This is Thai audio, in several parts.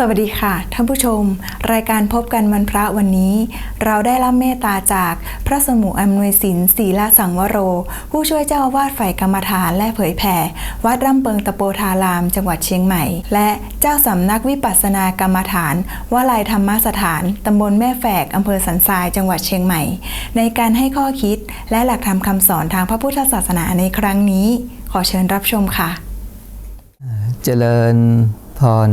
สวัสดีค่ะ ท่านผู้ชม รายการพบกันวันพระวันนี้ เราได้รับเมตตาจากพระสมุอำนวยสินศีลสังวโร ผู้ช่วยเจ้าอาวาสฝ่ายกรรมฐานและเผยแผ่ วัดร่ำเปิงตะโปธาราม จังหวัดเชียงใหม่ และเจ้าสำนักวิปัสสนากรรมฐานวลัยธรรมสถานตำบลแม่แฝกอำเภอสันทรายจังหวัดเชียงใหม่ ในการให้ข้อคิดและหลักธรรมคำสอนทางพระพุทธศาสนาในครั้งนี้ ขอเชิญรับชมค่ะ เจริญพร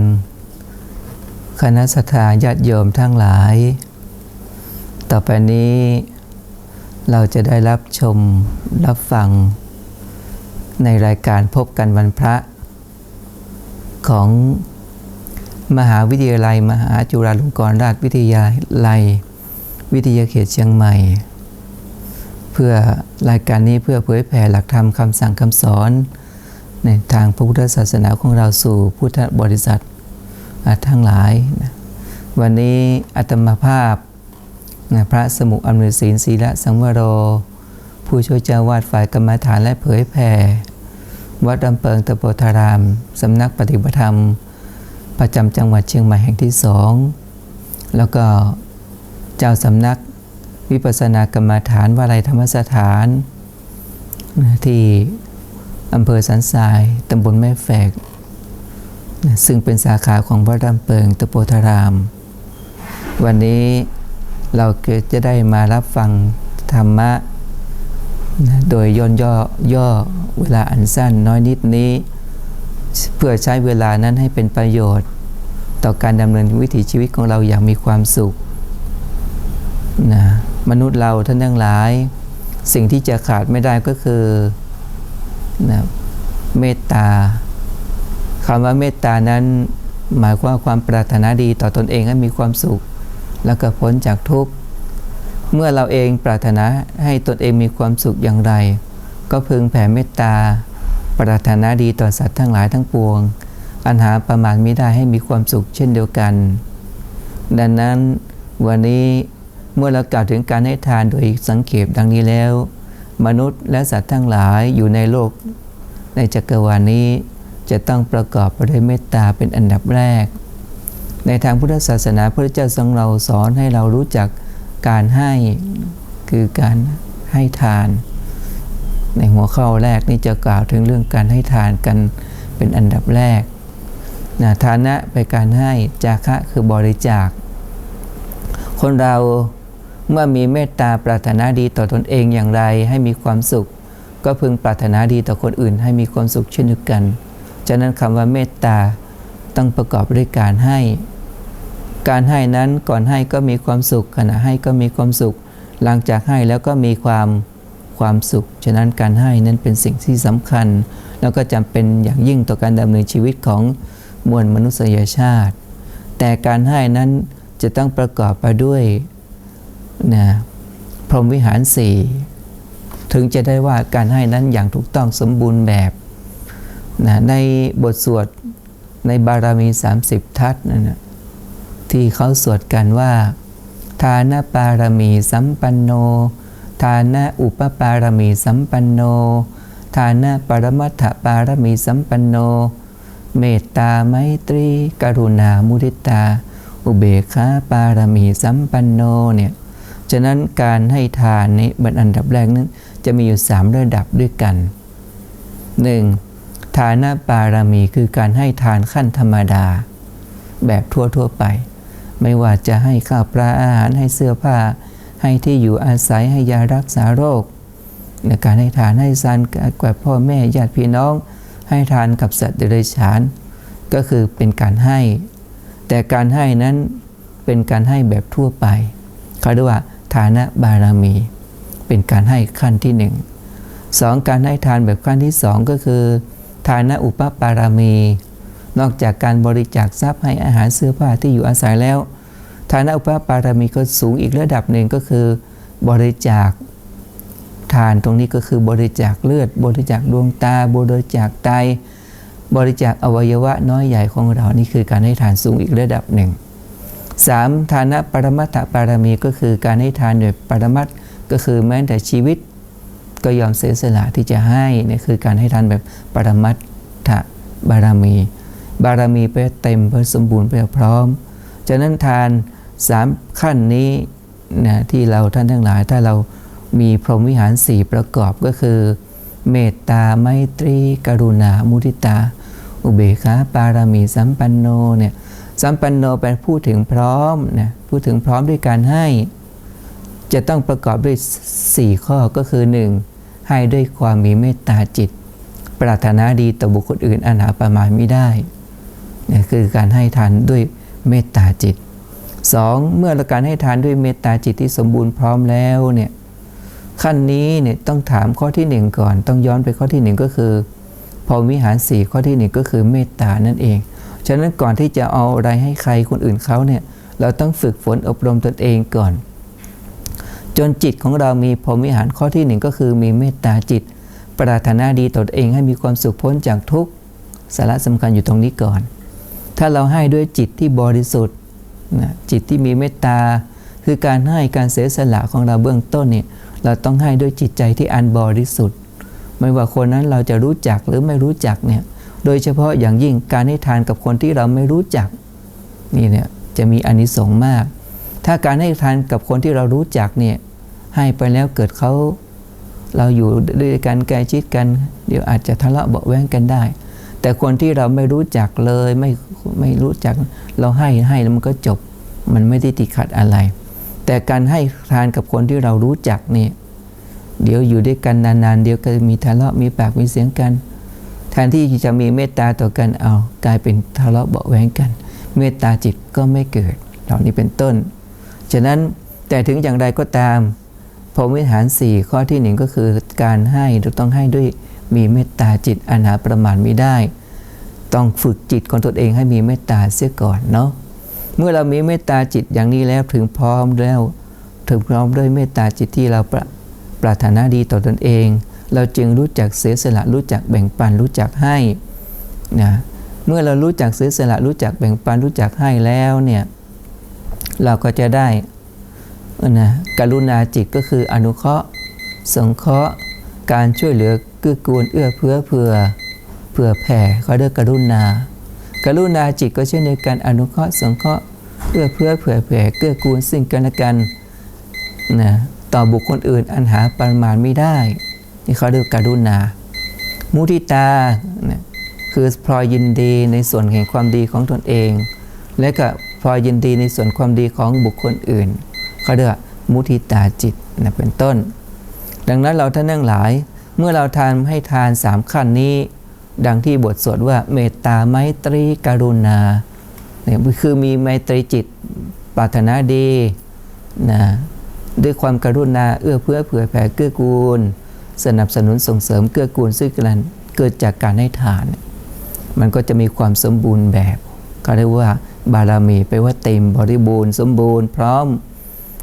คณะสัตยาญาติโยมทั้งหลาย ต่อไปนี้เราจะได้รับชมรับฟัง ในรายการพบกันวันพระ ของมหาวิทยาลัย มหาจุฬาลงกรณราชวิทยาลัย วิทยาเขตเชียงใหม่ เพื่อรายการนี้เพื่อเผยแผ่หลักธรรมคำสั่งคำสอน ในทางพระพุทธศาสนาของเราสู่พุทธบริษัท ทั้งหลายนะวันนี้อาตมาภาพนะพระสมุอำนวยศีลศีละสังวโร ผู้ช่วยเจ้าวาดฝ่ายกรรมฐานและเผยแผ่วัดดำเปิงตะโปธาราม สำนักปฏิบัติธรรม ประจำจังหวัดเชียงใหม่แห่งที่สอง แล้วก็เจ้าสำนักวิปัสสนากรรมฐานวลัยธรรมสถานนะที่อำเภอสันทรายตำบลแม่แฝก ซึ่งเป็นสาขาของวัดรำเปิงตะโปธาราม วันนี้เราก็จะได้มารับฟังธรรมะนะโดยย่นย่อย่อเวลาอันสั้นน้อยนิดนี้ เพื่อใช้เวลานั้นให้เป็นประโยชน์ ต่อการดำเนินวิถีชีวิตของเราอย่างมีความสุขนะมนุษย์เราท่านทั้งหลาย สิ่งที่จะขาดไม่ได้ก็คือนะเมตตา คำว่าเมตตานั้นหมายความความปรารถนาดีต่อตอนเองให้มีความสุข แล้วก็พ้นจากทุกข์ เมื่อเราเองปรารถนาให้ตนเองมีความสุขอย่างไร ก็พึงแผ่เมตตา ปรารถนาดีต่อสัตว์ทั้งหลายทั้งปวง อันหาประมาณไม่ได้ให้มีความสุขเช่นเดียวกัน ดังนั้นวันนี้เมื่อเรากล่าวถึงการให้ทานโดยสังเขปดังนี้แล้ว มนุษย์และสัตว์ทั้งหลายอยู่ในโลก ในจักรวาลนี้ จะต้องประกอบไปด้วยเมตตาเป็นอันดับแรก ในทางพุทธศาสนาพระเจ้าทรงเราสอนให้เรารู้จักการให้คือการให้ทาน ในหัวข้อแรกนี่จะกล่าวถึงเรื่องการให้ทานกันเป็นอันดับแรกนะฐานะไปการให้จาคะคือบริจาค คนเราเมื่อมีเมตตาปรารถนาดีต่อตนเองอย่างไรให้มีความสุข ก็พึงปรารถนาดีต่อคนอื่นให้มีความสุขเช่นเดียวกัน ฉะนั้นคำว่าเมตตาต้องประกอบด้วยการให้ การให้นั้นก่อนให้ก็มีความสุข ขณะให้ก็มีความสุข หลังจากให้แล้วก็มีความความสุข ฉะนั้นการให้นั้นเป็นสิ่งที่สำคัญ แล้วก็จำเป็นอย่างยิ่งต่อการดำเนินชีวิตของมวลมนุษยชาติ แต่การให้นั้นจะต้องประกอบไปด้วยนะพรหมวิหารสี่ถึงจะได้ว่าการให้นั้นอย่างถูกต้องสมบูรณ์แบบ นะในบทสวดในบารมี 30 ทัศนั่นนะที่เขาสวดกันว่า ทานปารมีสัมปันโน ทานะอุปปารมีสัมปันโน ทานะปรมัตถปารมีสัมปันโน เมตตาไมตรี กรุณามุทิตา อุเบกขาปารมีสัมปันโนเนี่ยฉะนั้นการให้ทานในบรรอันดับแรกนั้น จะมีอยู่สามระดับด้วยกัน 1. ทานะปารมีคือการให้ทานขั้นธรรมดา แบบทั่วๆไป ไม่ว่าจะให้ข้าวปลาอาหารให้เสื้อผ้า ให้ที่อยู่อาศัยให้ยารักษาโรคในการให้ทานให้ทานกับพ่อแม่ญาติพี่น้อง ให้ทานกับสัตว์เดรัจฉาน ก็คือเป็นการให้ แต่การให้นั้นเป็นการให้แบบทั่วไปเขาเรียกว่าฐานะบารมี เป็นการให้ขั้นที่หนึ่งสองการให้ทานแบบขั้นที่สองก็คือ ฐานะอุปปารามีนอกจากการบริจาคทรัพย์ให้อาหารเสื้อผ้าที่อยู่อาศัยแล้ว ฐานะอุปปารามีก็สูงอีกระดับหนึ่งก็คือบริจาคทานตรงนี้ก็คือบริจาคเลือด บริจาคดวงตา บริจาคไต บริจาคอวัยวะน้อยใหญ่ของเรานี่คือการให้ทานสูงอีกระดับหนึ่ง 3. ฐานะปรมัตถปารมีก็คือการให้ทานโดยปรมัตก็คือแม้แต่ชีวิต ก็ยอมเสียสละที่จะให้นี่คือการให้ทานแบบปรมัตถบารมี บารมีไปเต็มไปสมบูรณ์ไปพร้อมฉะนั้นทานสามขั้นนี้นะที่เราท่านทั้งหลาย ถ้าเรามีพรหมวิหารสี่ประกอบก็คือ เมตตาไมตรี กรุณา มุทิตา อุเบกขาปารามีสัมปันโนเนี่ยสัมปันโนแปลพูดถึงพร้อมนะพูดถึงพร้อมด้วยการให้ จะต้องประกอบด้วย 4 ข้อก็คือ 1. ให้ด้วยความมีเมตตาจิต ปรารถนาดีต่อบุคคลอื่นอันหาประมาณไม่ได้เนี่ยคือการให้ทานด้วยเมตตาจิต 2. เมื่อเราการให้ทานด้วยเมตตาจิตที่สมบูรณ์พร้อมแล้วเนี่ยขั้นนี้เนี่ยต้องถามข้อที่หนึ่งก่อน ต้องย้อนไปข้อที่หนึ่งก็คือพรมิหารสี่ข้อที่หนึ่งก็คือเมตตานั่นเอง ฉะนั้นก่อนที่จะเอาอะไรให้ใครคนอื่นเขาเนี่ยเราต้องฝึกฝนอบรมตนเองก่อน จนจิตของเรามีพรหมวิหารข้อที่หนึ่งก็คือมีเมตตาจิต ปรารถนาดีต่อตนเองให้มีความสุขพ้นจากทุกข์สาระสำคัญอยู่ตรงนี้ก่อน ถ้าเราให้ด้วยจิตที่บริสุทธิ์นะจิตที่มีเมตตา คือการให้การเสียสละของเราเบื้องต้นเนี่ยเราต้องให้ด้วยจิตใจที่อันบริสุทธิ์ ไม่ว่าคนนั้นเราจะรู้จักหรือไม่รู้จักเนี่ยโดยเฉพาะอย่างยิ่งการให้ทานกับคนที่เราไม่รู้จักนี่เนี่ยจะมีอานิสงส์มาก ถ้าการให้ทานกับคนที่เรารู้จักเนี่ยให้ไปแล้วเกิดเขาเราอยู่ด้วยกันใกล้ชิดกัน เดี๋ยวอาจจะทะเลาะเบาะแว้งกันได้ แต่คนที่เราไม่รู้จักเลยไม่ไม่รู้จักเราให้ให้แล้วมันก็จบ มันไม่ได้ติดขัดอะไร แต่การให้ทานกับคนที่เรารู้จักเนี่ยเดี๋ยวอยู่ด้วยกันนานๆ เดี๋ยวก็มีทะเลาะมีปากมีเสียงกัน แทนที่จะมีเมตตาต่อกันเอา กลายเป็นทะเลาะเบาะแว้งกัน เมตตาจิตก็ไม่เกิด เหล่านี้เป็นต้น ฉะนั้นแต่ถึงอย่างไรก็ตามพรหมวิหารสี่ข้อที่หนึ่งก็คือการให้ต้องให้ด้วยมีเมตตาจิตอันหาประมาณไม่ได้ ต้องฝึกจิตของตนเองให้มีเมตตาเสียก่อนเนาะเมื่อเรามีเมตตาจิตอย่างนี้แล้วถึงพร้อมแล้ว ถึงพร้อมด้วยเมตตาจิตที่เราปรปรารถนาดีต่อตนเอง เราจึงรู้จักเสียสละรู้จักแบ่งปันรู้จักให้นะเมื่อเรารู้จักเสียสละรู้จักแบ่งปันรู้จักให้แล้วเนี่ย เราก็จะได้นะกรุณาจิตก็คืออนุเคราะห์ สงเคราะห์ การช่วยเหลือเกื้อกูลเอื้อเฟื้อเผื่อเผื่อแผ่เขาเรียกกรุณา กรุณาจิตก็เช่นในการอนุเคราะห์สงเคราะห์เอื้อเฟื้อเผื่อแผ่เกื้อกูลซึ่งกันและกันนะต่อบุคคลอื่นอันหาประมาณไม่ได้นี่เขาเรียกกรุณา มุทิตานะคือพลอยยินดีในส่วนแห่งความดีของตนเอง และก็ พอยินดีในส่วนความดีของบุคคลอื่นเขาเรียกว่ามุทิตาจิตนะเป็นต้น ดังนั้นเราท่านทั้งหลาย เมื่อเราทานให้ทานสามขั้นนี้ ดังที่บทสวดว่าเมตตาไมตรีกรุณาเนี่ยคือมีไมตรีจิตปรารถนาดีนะด้วยความกรุณาเอื้อเฟื้อเผื่อแผ่เกื้อกูล สนับสนุนส่งเสริมเกื้อกูลซึ่งกันเกิดจากการให้ทาน มันก็จะมีความสมบูรณ์แบบก็เรียกว่า บารมีไปว่าเต็มบริบูรณ์ สมบูรณ์พร้อม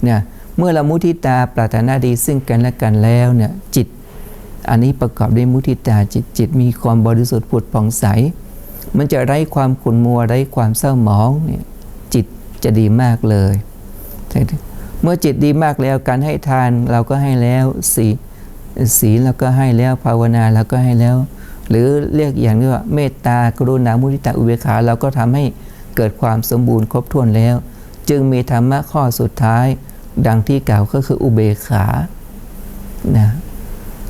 เนี่ยเมื่อเรามุทิตาปรารถนาดีซึ่งกันและกันแล้วเนี่ยจิต อันนี้ประกอบด้วยมุทิตาจิตจิตมีความบริสุทธิ์ผุดผ่องใส มันจะไร้ความขุ่นมัวไร้ความเศร้าหมองเนี่ยจิตจะดีมากเลยเมื่อจิตดีมากแล้วการให้ทานเราก็ให้แล้วสีศีลเราก็ให้แล้วภาวนาเราก็ให้แล้ว หรือเรียกอย่างนี้ว่าเมตตากรุณามุทิตาอุเบกขาเราก็ทำให้ เกิดความสมบูรณ์ครบถ้วนแล้ว จึงมีธรรมะข้อสุดท้าย ดังที่กล่าวก็คืออุเบกขานะ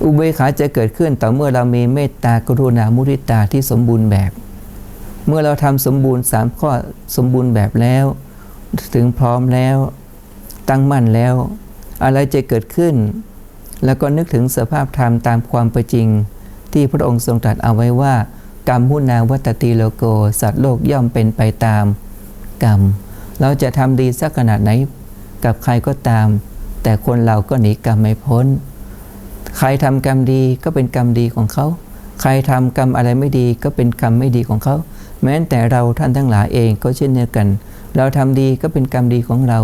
อุเบกขาจะเกิดขึ้นต่อเมื่อเรามีเมตตากรุณามุทิตาที่สมบูรณ์แบบ เมื่อเราทำสมบูรณ์สามข้อสมบูรณ์แบบแล้ว ถึงพร้อมแล้ว ตั้งมั่นแล้ว อะไรจะเกิดขึ้น แล้วก็นึกถึงสภาพธรรมตามความเป็นจริง ที่พระองค์ทรงตรัสเอาไว้ว่า กรรมมุนาวัตติโลโก สัตว์โลกย่อมเป็นไปตามกรรม เราจะทำดีสักขนาดไหน กับใครก็ตาม แต่คนเราก็หนีกรรมไม่พ้น ใครทำกรรมดีก็เป็นกรรมดีของเขา ใครทำกรรมอะไรไม่ดีก็เป็นกรรมไม่ดีของเขา แม้แต่เราท่านทั้งหลายเองก็เช่นเดียวกัน เราทำดีก็เป็นกรรมดีของเรา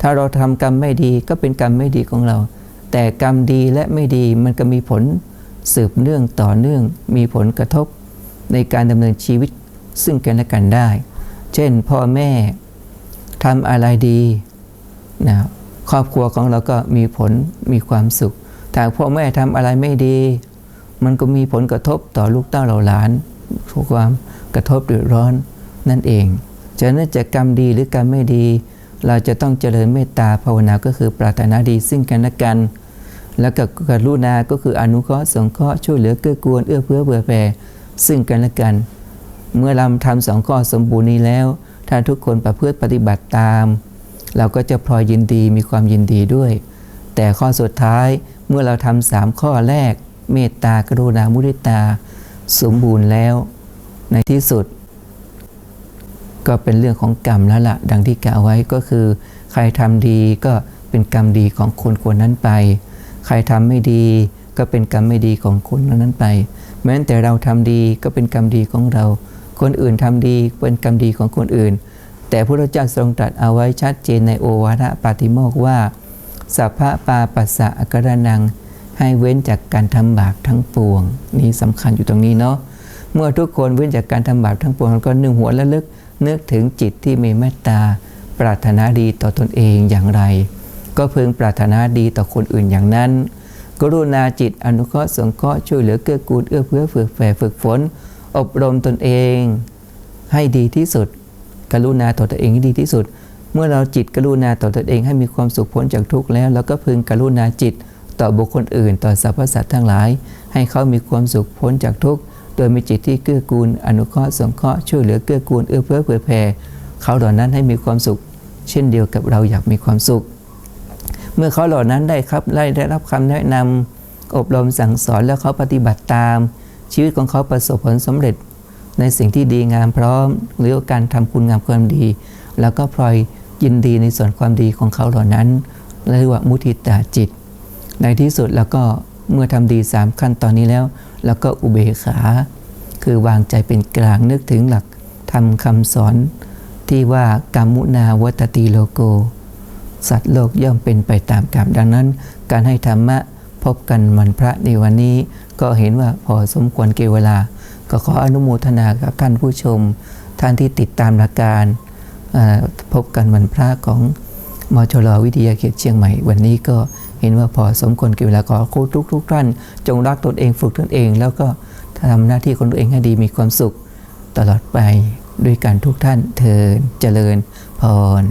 ถ้าเราทำกรรมไม่ดีก็เป็นกรรมไม่ดีของเรา แต่กรรมดีและไม่ดีมันก็มีผลสืบเนื่องต่อเนื่องมีผลกระทบ ในการดำเนินชีวิตซึ่งกันและกันได้ เช่นพ่อแม่ทำอะไรดีนะครอบครัวของเราก็มีผลมีความสุขถ้าพ่อแม่ทำอะไรไม่ดี มันก็มีผลกระทบต่อลูกเต้าเหล่าหลานความกระทบหรือร้อนนั่นเองฉะนั้นจะกรรมดีหรือกรรมไม่ดี เราจะต้องเจริญเมตตาภาวนาก็คือปรารถนาดีซึ่งกันและกัน แล้วก็กรุณาก็คืออนุเคราะห์สงเคราะห์ช่วยเหลือเกื้อกูลเอื้อเฟื้อเผื่อแผ่ ซึ่งกันและกัน เมื่อเราทำสองข้อสมบูรณ์นี้แล้ว ถ้าทุกคนประพฤติปฏิบัติตาม เราก็จะพลอยยินดีมีความยินดีด้วย แต่ข้อสุดท้ายเมื่อเราทำสามข้อแรก เมตตากรุณามุทิตา สมบูรณ์แล้ว ในที่สุด ก็เป็นเรื่องของกรรมแล้วละ่ะ ดังที่กล่าวไว้ก็คือ ใครทำดีก็เป็นกรรมดีของคนคนนั้นไป ใครทำไม่ดีก็เป็นกรรมไม่ดีของคนนั้นไป แม้แต่เราทำดีก็เป็นกรรมดีของเรา คนอื่นทำดีเป็นกรรมดีของคนอื่น แต่พระพุทธเจ้าทรงตรัสเอาไว้ชัดเจนในโอวาทปาติโมกว่าสัพพะปาปัสสะกระนัง ให้เว้นจากการทำบาปทั้งปวง นี่สำคัญอยู่ตรงนี้เนาะเมื่อทุกคนเว้นจากการทำบาปทั้งปวงก็นึกหัวและลึกนึกถึงจิตที่มีเมตตา ปรารถนาดีต่อตนเองอย่างไร ก็พึงปรารถนาดีต่อคนอื่นอย่างนั้น กรุณาจิตอนุเคราะห์สงเคราะห์ช่วยเหลือเกื้อกูลเอื้อเฟื้อฝึกแผ่ฝึกฝน อบรมตนเอง ให้ดีที่สุด กรุณาต่อตนเองให้ดีที่สุด เมื่อเราจิตกรุณาต่อตนเองให้มีความสุขพ้นจากทุกข์แล้วเราก็พึงกรุณาจิตต่อบุคคลอื่น ต่อสรรพสัตว์ทั้งหลาย ให้เขามีความสุขพ้นจากทุกข์โดยมีจิตที่เกื้อกูล อนุเคราะห์สงเคราะห์ช่วยเหลือเกื้อกูลเอื้อเฟื้อเผื่อแผ่เขาเหล่านั้นให้มีความสุข เช่นเดียวกับเราอยากมีความสุข เมื่อเขาเหล่านั้นได้ครับได้ได้รับคำแนะนำอบรมสั่งสอนแล้วเขาปฏิบัติตาม ชีวิตของเขาประสบผลสำเร็จ ในสิ่งที่ดีงามพร้อม หรือการทำคุณงามความดี แล้วก็พลอยยินดีในส่วนความดีของเขาเหล่านั้นเรียกว่ามุทิตาจิต ในที่สุดแล้วก็เมื่อทำดีสามขั้นตอนนี้แล้ว แล้วก็อุเบกขา คือวางใจเป็นกลางนึกถึงหลักทำคำสอนที่ว่ากรรมุนาวัตติโลโก สัตว์โลกย่อมเป็นไปตามกรรมดังนั้น การให้ธรรมะพบกันวันพระในวันนี้ ก็เห็นว่าพอสมควรเกเวลา ก็ขออนุโมทนากับท่านผู้ชม ท่านที่ติดตามรายการพบกันวันพระของมชลวิทยาเขตเชียงใหม่ วันนี้ก็เห็นว่าพอสมควรเกเวลาขอครูทุกทุกท่าน จงรักตนเองฝึกตนเอง แล้วก็ทำหน้าที่ของตัวเองให้ดีมีความสุข ตลอดไปด้วยกันทุกท่านเทินเจริญพร